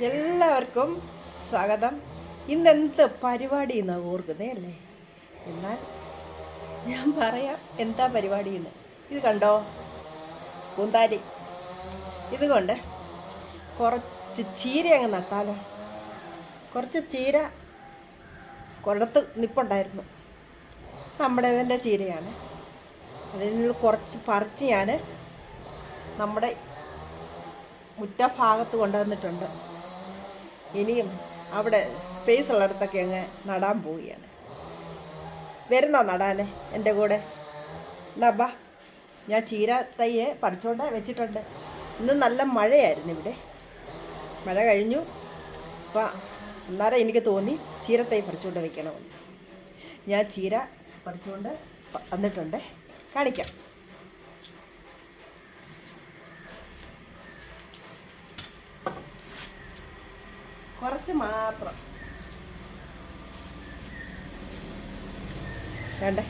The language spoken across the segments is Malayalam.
എല്ലാവർക്കും സ്വാഗതം. ഇന്നെന്ത് പരിപാടി എന്ന് ഓർക്കുന്നേ അല്ലേ? എന്നാൽ ഞാൻ പറയാം എന്താ പരിപാടി എന്ന് ഇത് കണ്ടോ? പൂന്താരി. ഇതുകൊണ്ട് കുറച്ച് ചീര അങ്ങ് നട്ടാലോ. കുറച്ച് ചീര കുറത്ത് നിപ്പുണ്ടായിരുന്നു. നമ്മുടെ ഇതിന്റെ ചീരയാണ്. അതിൽ നിന്ന് കുറച്ച് പറിച്ച് ഞാൻ നമ്മുടെ മുറ്റഭാഗത്ത് കൊണ്ടുവന്നിട്ടുണ്ട്. ഇനിയും അവിടെ സ്പേസ് ഉള്ളിടത്തൊക്കെ അങ്ങ് നടാൻ പോവുകയാണ്. വരുന്നോ നടാനെ എന്റെ കൂടെ? എന്നാ ഞാൻ ചീര തയ്യെ പറിച്ചോണ്ട് വെച്ചിട്ടുണ്ട്. ഇന്ന് നല്ല മഴയായിരുന്നു ഇവിടെ. മഴ കഴിഞ്ഞു. അപ്പം അന്നേരം എനിക്ക് തോന്നി ചീരത്തൈ പറിച്ചുകൊണ്ട് വെക്കണമെന്ന്. ഞാൻ ചീര പറിച്ചുകൊണ്ട് വന്നിട്ടുണ്ട്. കാണിക്കാം. കുറച്ച് മാത്രം. വേണ്ടേ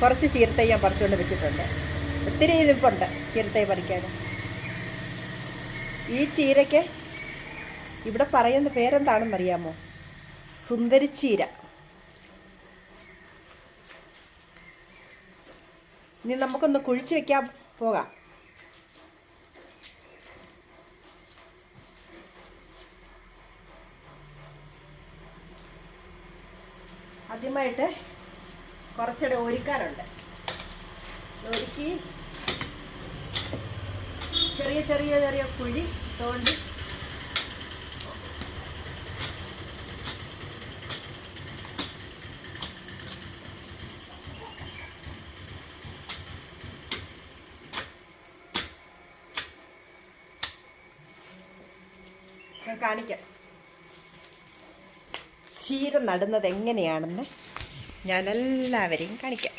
കുറച്ച് ചീരത്തൈ ഞാൻ പറിച്ചുകൊണ്ട് വെച്ചിട്ടുണ്ട്. ഒത്തിരി ഇരിപ്പുണ്ട് ചീരത്തൈ പറിക്കാൻ ഈ ചീരയ്ക്ക് ഇവിടെ പറയുന്ന പേരെന്താണെന്ന് അറിയാമോ? സുന്ദരിച്ചീര ഇനി നമുക്കൊന്ന് കുഴിച്ച് വെക്കാൻ പോകാം. ആദ്യമായിട്ട് കുറച്ചുകൂടെ ഒരുക്കാനുണ്ട് ഒരുക്കി ചെറിയ ചെറിയ ചെറിയ കുഴി തോണ്ടി. കാണിക്കാം. ചീര നടുന്നത് എങ്ങനെയാണെന്ന് ഞാൻ എല്ലാവരെയും കാണിക്കാം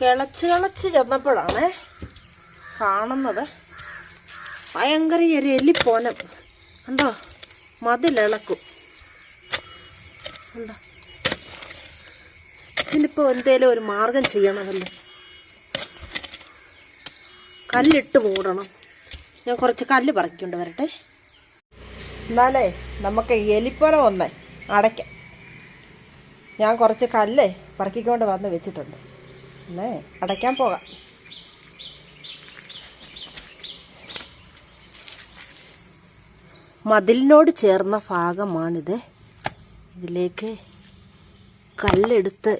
കിളച്ച് കിളച്ച് ചെന്നപ്പോഴാണ് കാണുന്നത് ഭയങ്കര ഒരു എലിപ്പോനം. കണ്ടോ? മതിലിളക്കും. കണ്ടോ? ഇതിനിപ്പോൾ എന്തേലും ഒരു മാർഗം ചെയ്യണമല്ലോ കല്ലിട്ട് മൂടണം. ഞാൻ കുറച്ച് കല്ല് പറിക്കൊണ്ട് വരട്ടെ. എന്നാലേ നമുക്ക് എലിപ്പോനം ഒന്ന് അടയ്ക്കാം. ഞാൻ കുറച്ച് കല്ല് പറക്കിക്കൊണ്ട് വന്ന് വെച്ചിട്ടുണ്ട്. എന്നേ അടയ്ക്കാൻ പോകാം. മതിലിനോട് ചേർന്ന ഭാഗമാണിത്. ഇതിലേക്ക് കല്ലെടുത്ത്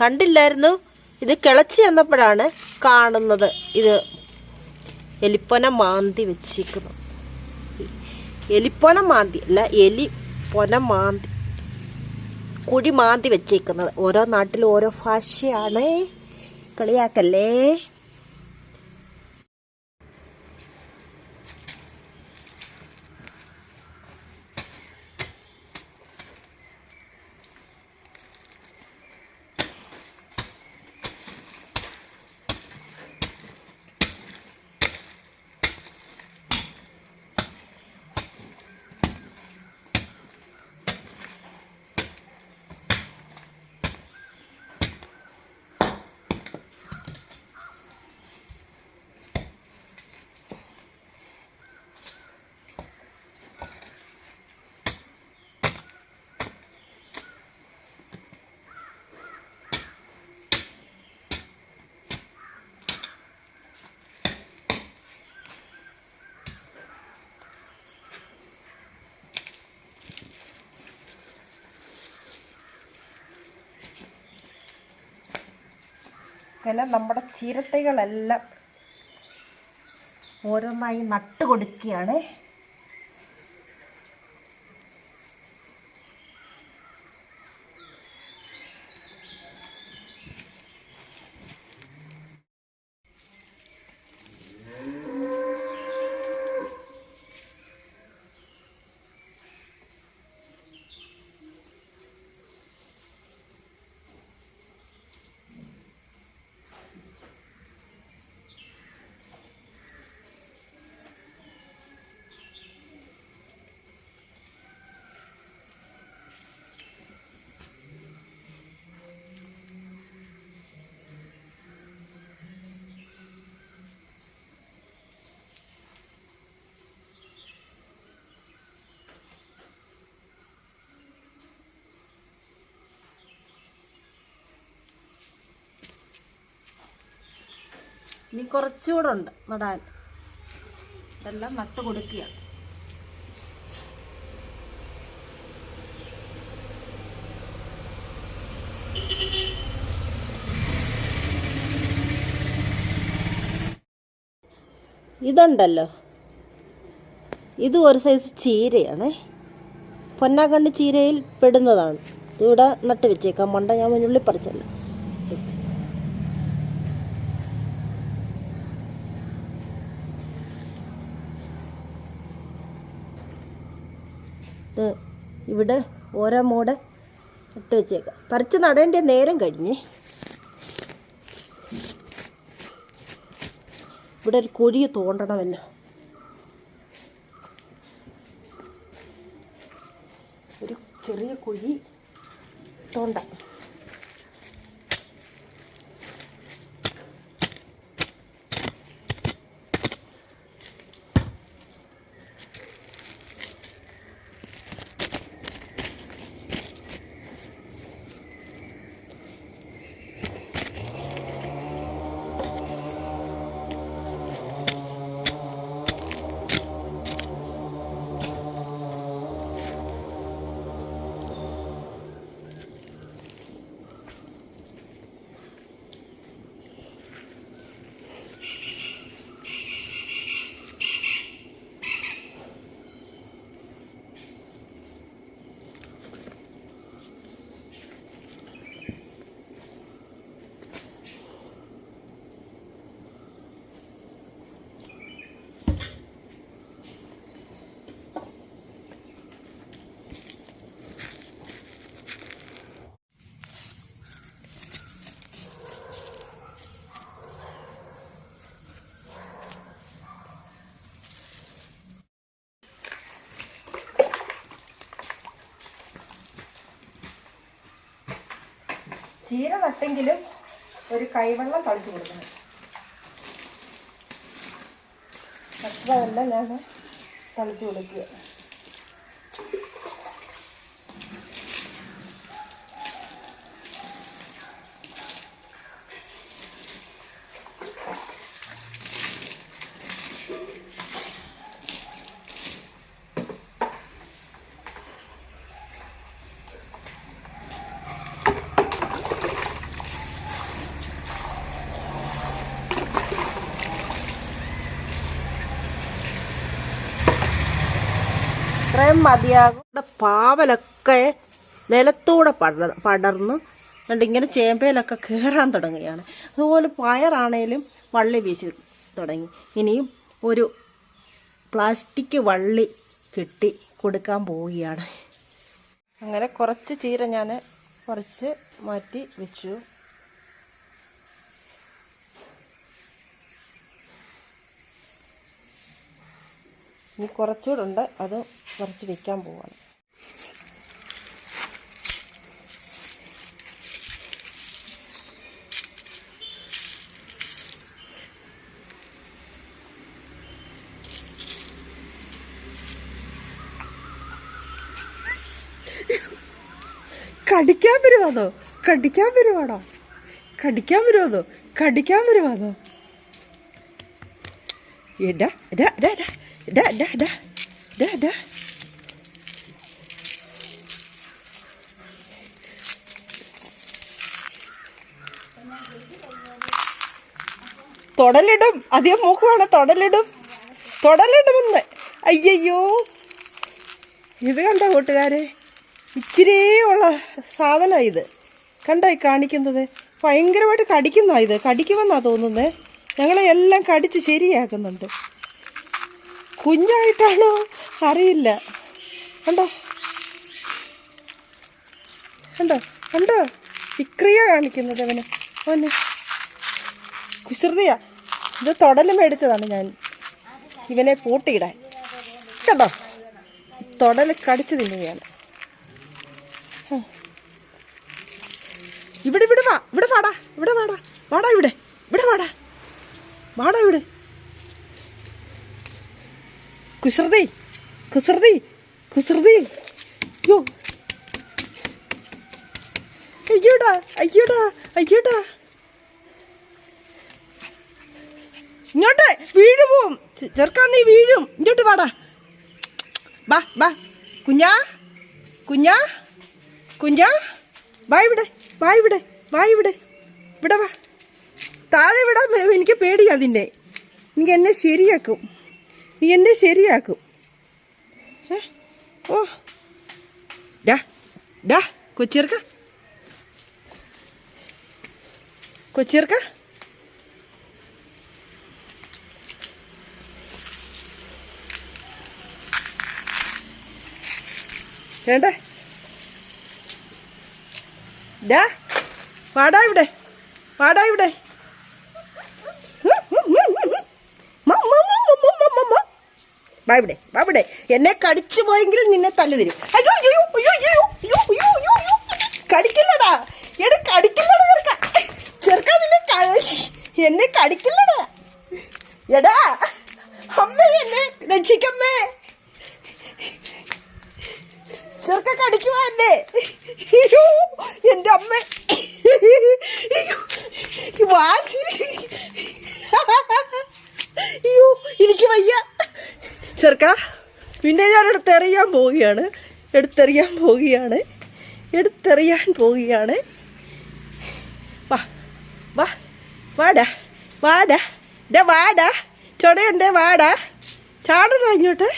കണ്ടില്ലായിരുന്നു. ഇത് കിളച്ച് ചെന്നപ്പോഴാണ് കാണുന്നത്. ഇത് എലിപ്പൊന മാന്തി വെച്ചിരിക്കുന്നു. എലിപ്പൊന മാന്തി അല്ല എലി പൊന മാന്തി. കുഴി മാന്തി വെച്ചേക്കുന്നത് ഓരോ നാട്ടിലും ഓരോ ഭാഷയാണ്. കളിയാക്കല്ലേ? അങ്ങനെ നമ്മുടെ ചിരട്ടകളെല്ലാം ഓരോന്നായി നട്ട് കൊടുക്കുകയാണ് ഇനി കുറച്ചുകൂടെ ഉണ്ട് നടാൻ. ഇതെല്ലാം നട്ട് കൊടുക്കുക. ഇതുണ്ടല്ലോ. ഇത് ഒരു സൈസ് ചീരയാണ്. പൊന്നാക്കണ്ണി ചീരയിൽ പെടുന്നതാണ്. ഇവിടെ നട്ട് വെച്ചേക്കാം. മണ്ട ഞാൻ മുന്നുള്ളിൽ പറിച്ചല്ലോ വെച്ച് ഇത് ഇവിടെ ഓരോ മൂട് ഇട്ട് വെച്ചേക്കാം. പറിച്ച് നടേണ്ട നേരം കഴിഞ്ഞ്. ഇവിടെ ഒരു കുഴി തോണ്ടണമല്ലോ ഒരു ചെറിയ കുഴി തോണ്ട. ചീര നട്ടെങ്കിലും ഒരു കൈവെള്ളം തളിച്ചു കൊടുക്കണം. അത്രയല്ല ഞാൻ തളിച്ചു കൊടുക്കുക. ഇത്രയും മതിയാകും. പാവലൊക്കെ നിലത്തൂടെ പടർ പടർന്ന് കണ്ട് ഇങ്ങനെ ചേമ്പയിലൊക്കെ കയറാൻ തുടങ്ങുകയാണ്. അതുപോലെ പയറാണേലും വള്ളി വീശി തുടങ്ങി. ഇനിയും ഒരു പ്ലാസ്റ്റിക് വള്ളി കെട്ടി കൊടുക്കാൻ പോവുകയാണ്. അങ്ങനെ കുറച്ച് ചീര ഞാൻ കുറച്ച് മാറ്റി വെച്ചു. ഇനി കുറച്ചുകൂടെ ഉണ്ട്. അത് കുറച്ച് വെക്കാൻ പോവാണ്. കടിക്കാൻ വരുവാതോ കടിക്കാൻ വരുവാണോ? കടിക്കാൻ വരുവാതോ കടിക്കാൻ വരുവാതോ എടാ എടാ എടാ എടാ. Dah, dah, dah. Dah, dah. തൊടലിടും. അധികം മൂക്കുവാണ് തൊടലിടും. തൊടലിടുമെന്ന്. അയ്യയ്യോ. ഇത് കണ്ടോ കൂട്ടുകാരെ? ഇച്ചിരിയുള്ള സാധനമാണ് ഇത്. കണ്ടോ ഈ കാണിക്കുന്നത്? ഭയങ്കരമായിട്ട് കടിക്കുന്നതാണ് ഇത്. കടിക്കുമെന്നാണ് തോന്നുന്നത് ഞങ്ങളെല്ലാം കടിച്ച് ശരിയാക്കുന്നുണ്ട്. കുഞ്ഞായിട്ടാണോ? അറിയില്ല. കണ്ടോ? കണ്ടോ? കണ്ടോ? വിക്രിയ കാണിക്കുന്നത് അവന്. അവന് കുസൃതിയാ. ഇത് തൊടൽ മേടിച്ചതാണ് ഞാൻ. ഇവനെ പൂട്ടിയിടാൻ. കണ്ടോ? തൊടൽ കടിച്ചു തിന്നുകയാണ്. ഇവിടെ ഇവിടെ വാ. ഇവിടെ വാടാ. ഇവിടെ വാടാ. വാടാ ഇവിടെ. ഇവിടെ വാടാ. വാടാ ഇവിടെ. കുസൃതി കുസൃതി കുസൃതി. അയ്യോ അയ്യോടാ അയ്യോടാ അയ്യോടാ. ഇങ്ങോട്ട് വീഴു പോവും. ചെറുക്കാൻ നീ വീഴും. ഇങ്ങോട്ട് വാടാ. ബാ ബാ. കുഞ്ഞാ കുഞ്ഞാ കുഞ്ഞാ. വാ ഇവിടെ വാ ഇവിടെ വാ ഇവിടെ. ഇവിടെ വാ. താഴെ വിടാൻ എനിക്ക് പേടിയാ നിന്നെ. നീ എന്നെ ശരിയാക്കും. നീ എന്നെ ശരിയാക്കും? ഓ. ഡാ ഡാ കൊച്ചിർക്ക കൊച്ചിർക്ക വേണ്ടേ? ഡാ പാടാ ഇവിടെ പാടാ ഇവിടെ. വാ ഇവിടെ എന്നെ കടിച്ചു പോയെങ്കിൽ നിന്നെ തല്ലു തരും. അയ്യോ അയ്യോ അയ്യോ അയ്യോ അയ്യോ അയ്യോ അയ്യോ അയ്യോ. കടിക്കില്ലടാ. എടാ കടിക്കില്ലടാ ചെറുക്ക. ചെറുക്ക നിന്നെ എന്നെ കടിക്കില്ലടാ. എടാ അമ്മേ എന്നെ രക്ഷിക്കമ്മേ. ചെറുക്ക കടിക്കുവാ എന്നെ. എന്റെ അമ്മ. വാശി. അയ്യോ എനിക്ക് വയ്യ. ചെറുക്ക പിന്നെ ഞാൻ എടുത്തെറിയാൻ പോവുകയാണ്. എടുത്തെറിയാൻ പോവുകയാണ്. എടുത്തെറിയാൻ പോവുകയാണ്. വാ വാ വാടാ വാടാ ഡേ വാടാ ചൊടയുണ്ടേ വാടാ. ചാടണ ഇങ്ങോട്ട്.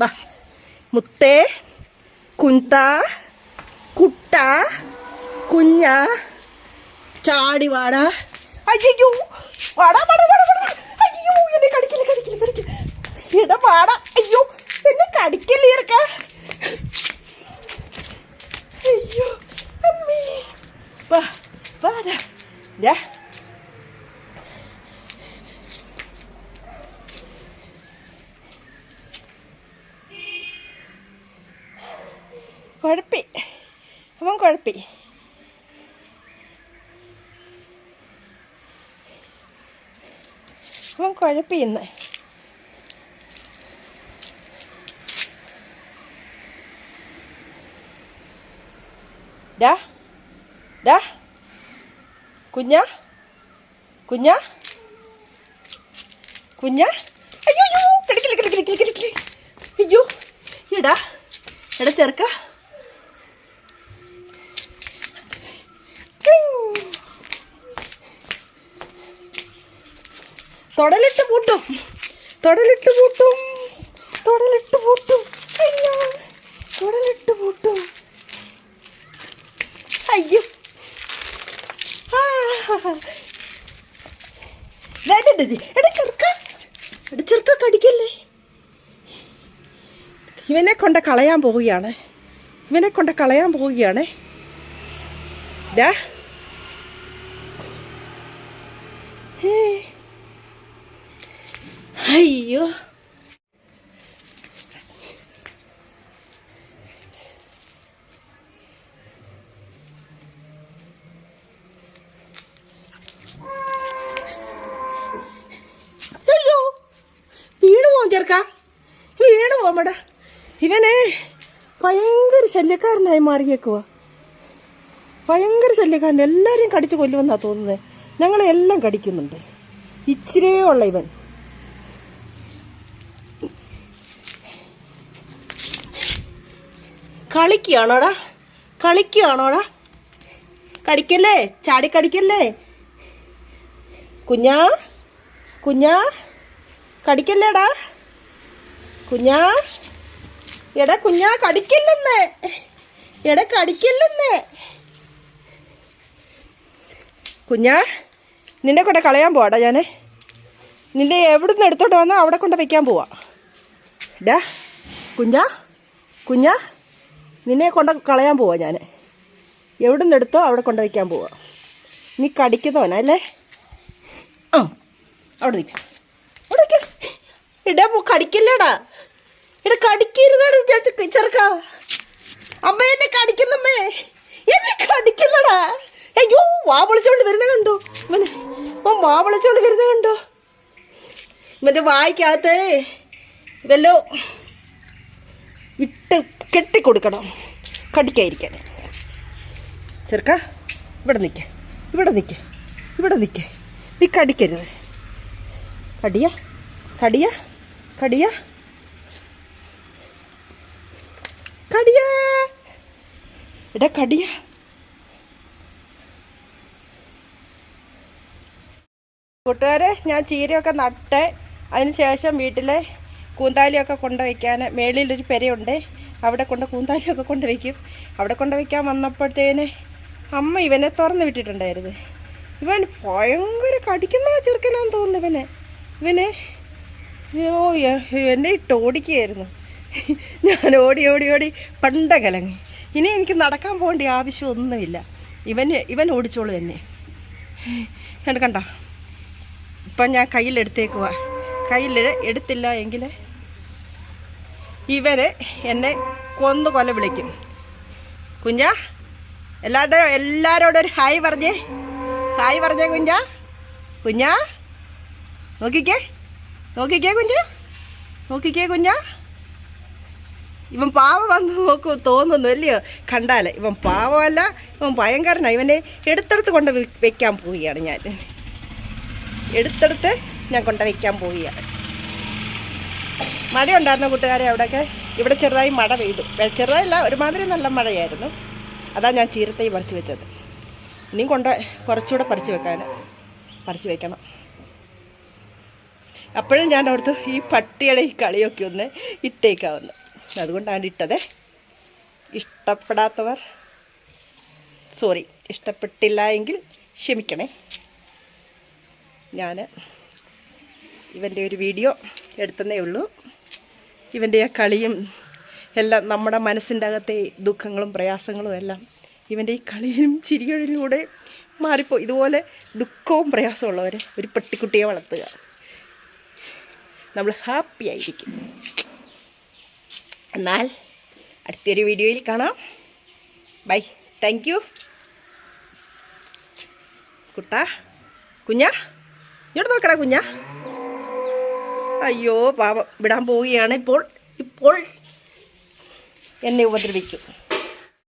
വാ മുത്തേ കുന്ത കുട്ട കുഞ്ഞ. ചാടി വാടാ. അയ്യോ വാടാ വാടാ വാടാ അയ്യോ എന്നെ കടിക്കില്ല കടിക്കില്ല കടിക്കില്ല. വാടാ. അയ്യോ എന്നെ കടിക്കല്ലേ ഇറക്ക. അയ്യോ അമ്മേ. വാ വാടാ. ദാ. കുഴപ്പി. അവൻ കുഴപ്പി. അവൻ കുഴപ്പി ഇന്ന് ഡാ ഡാ. കുഞ്ഞ കുഞ്ഞ. കുഞ്ഞ. അയ്യോ അയ്യോ കിടക്കില്ല കിടക്കില്ല കിടക്കില്ല. അയ്യോ എടാ എടാ ചെറുക്ക. തൊടലിട്ട് പൂട്ടും. തൊടലിട്ട് പൂട്ടും. തൊടലിട്ട് പൂട്ടും. അയ്യോ തൊടലിട്ട് പൂട്ടും. അയ്യോ. കടിക്കല്ലേ? ഇവനെ കൊണ്ട് കളയാൻ പോവുകയാണ്. ഇവനെ കൊണ്ട് കളയാൻ പോവുകയാണ്. ഡാ. അയ്യോ. പോമടാ ഇവനെ ഭയങ്കര ശല്യക്കാരനായി മാറിയേക്കുവാ. ഭയങ്കര ശല്യക്കാരൻ എല്ലാവരെയും കടിച്ചു കൊല്ലുമെന്നാ തോന്നുന്നത് ഞങ്ങളെല്ലാം കടിക്കുന്നുണ്ട്. ഇച്ചിരേ ഉള്ള ഇവൻ. കളിക്കുകയാണോടാ? കളിക്കുകയാണോടാ? കടിക്കല്ലേ? ചാടി കടിക്കല്ലേ? കുഞ്ഞാ? കുഞ്ഞാ? കടിക്കല്ലേടാ? കുഞ്ഞാ? എടാ കുഞ്ഞാ കടിക്കില്ലെന്നേ. എടാ കടിക്കില്ലെന്നേ. കുഞ്ഞാ നിന്നെ കൂടെ കളയാൻ പോവാടാ ഞാൻ നിന്റെ എവിടുന്ന് എടുത്തോട്ട് വന്നാൽ അവിടെ കൊണ്ട് വയ്ക്കാൻ പോവാ. ഡാ കുഞ്ഞാ കുഞ്ഞാ. നിന്നെ കൊണ്ട് കളയാൻ പോവാ ഞാൻ എവിടെ നിന്ന് എടുത്തോ അവിടെ കൊണ്ട് വയ്ക്കാൻ പോവാ. നീ കടിക്കുന്നവനല്ലേ ആ അവിടെ നിൽക്കാം അവിടെ ഇടാ പോ കടിക്കില്ലേടാ. എടാ കടിക്കരുതാടാ ചെറുക്ക. അമ്മ എന്നെ കടിക്കുന്നമ്മേ എന്നെ കടിക്കുന്നടാ അയ്യോ വാ വിളിച്ചോണ്ട് വരുന്ന കണ്ടോ? ഇവനെ ഓ വാ വിളിച്ചോണ്ട് വരുന്ന കണ്ടോ? ഇവന്റെ വായിക്കകത്ത് വല്ലോ ഇട്ട് കെട്ടിക്കൊടുക്കണം. കടിക്കായിരിക്കാൻ. ചെറുക്ക ഇവിടെ നിൽക്ക ഇവിടെ നിൽക്ക ഇവിടെ നിൽക്ക നീ കടിക്കരുത്. കടിയ. കടിയ. കടിയ. കടിയ. എടാ കടിയ. കൂട്ടുകാരെ ഞാൻ ചീരയൊക്കെ നട്ട് അതിന് ശേഷം വീട്ടിലെ കൂന്താലിയൊക്കെ കൊണ്ടുവയ്ക്കാൻ മേളിലൊരു പെരയുണ്ട്. അവിടെ കൊണ്ട് കൂന്താലിയൊക്കെ കൊണ്ട് വയ്ക്കും അവിടെ കൊണ്ട് വയ്ക്കാൻ വന്നപ്പോഴത്തേന് അമ്മ ഇവനെ തുറന്നു വിട്ടിട്ടുണ്ടായിരുന്നു. ഇവൻ ഭയങ്കര കടിക്കുന്ന ചെറുക്കനാന്ന് തോന്നുന്നു ഇവനെ. ഇവനെ അയ്യോ എന്നെ ഇട്ട് ഓടിക്കുകയായിരുന്നു. ഞാൻ ഓടി ഓടി ഓടി പണ്ട കലങ്ങി ഇനി എനിക്ക് നടക്കാൻ പോകേണ്ട ആവശ്യമൊന്നുമില്ല. ഇവന് ഇവൻ ഓടിച്ചോളൂ എന്നെ. കണ്ടോ? ഇപ്പം ഞാൻ കയ്യിലെടുത്തേക്കുവാ. കയ്യിൽ എടുത്തില്ല എങ്കിൽ ഇവരെ എന്നെ കൊന്നു കൊല വിളിക്കും. കുഞ്ഞ എല്ലാവരുടെ എല്ലാവരോടും ഒരു ഹായ് പറഞ്ഞേ. ഹായ് പറഞ്ഞേ കുഞ്ഞ കുഞ്ഞ നോക്കിക്കേ. നോക്കിക്കേ കുഞ്ഞ നോക്കിക്കേ കുഞ്ഞ ഇവൻ പാവ വന്ന് നോക്കൂ തോന്നുന്നു അല്ലയോ? കണ്ടാലേ ഇവൻ പാവമല്ല ഇവൻ ഭയങ്കരനാണ് ഇവനെ എടുത്തെടുത്ത് കൊണ്ട് വെക്കാൻ പോവുകയാണ് ഞാൻ. എടുത്തെടുത്ത് ഞാൻ കൊണ്ട് വയ്ക്കാൻ പോവുകയാണ്. മഴയുണ്ടായിരുന്ന കൂട്ടുകാരെ അവിടെയൊക്കെ? ഇവിടെ ചെറുതായി മഴ പെയ്തു. ചെറുതായില്ല ഒരുമാതിരി നല്ല മഴയായിരുന്നു. അതാ ഞാൻ ചീരത്തൈ പറിച്ചു വെച്ചത്. ഇനിയും കൊണ്ട് കുറച്ചുകൂടെ പറിച്ചു വെക്കാൻ പറിച്ചു വെക്കണം. അപ്പോഴും ഞാൻ ഓർത്തു ഈ പട്ടിയുടെ ഈ കളിയൊക്കെ ഒന്ന് ഇട്ടേക്കാവുന്നു. അതുകൊണ്ടാണ് ഇട്ടത്. ഇഷ്ടപ്പെടാത്തവർ സോറി ഇഷ്ടപ്പെട്ടില്ല എങ്കിൽ ക്ഷമിക്കണേ. ഞാൻ ഇവന്റെ ഒരു വീഡിയോ എടുത്തതേ ഉള്ളൂ. ഇവന്റെ ആ കളിയും എല്ലാം നമ്മുടെ മനസ്സിന്റെ അകത്തെ ദുഃഖങ്ങളും പ്രയാസങ്ങളും എല്ലാം ഇവന്റെ ഈ കളിയും ചിരികളിലൂടെ മാറിപ്പോ ഇതുപോലെ ദുഃഖവും പ്രയാസമുള്ളവരെ ഒരു പെട്ടിക്കുട്ടിയെ വളർത്തുക. നമ്മൾ ഹാപ്പി ആയിരിക്കും. എന്നാൽ അടുത്തൊരു വീഡിയോയിൽ കാണാം. ബൈ. താങ്ക് യു കുട്ട കുഞ്ഞാ ഇങ്ങോട്ട് നോക്കടാ കുഞ്ഞാ. അയ്യോ പാവം. വിടാൻ പോവുകയാണ് ഇപ്പോൾ. ഇപ്പോൾ എന്നെ ഉപദ്രവിക്കും.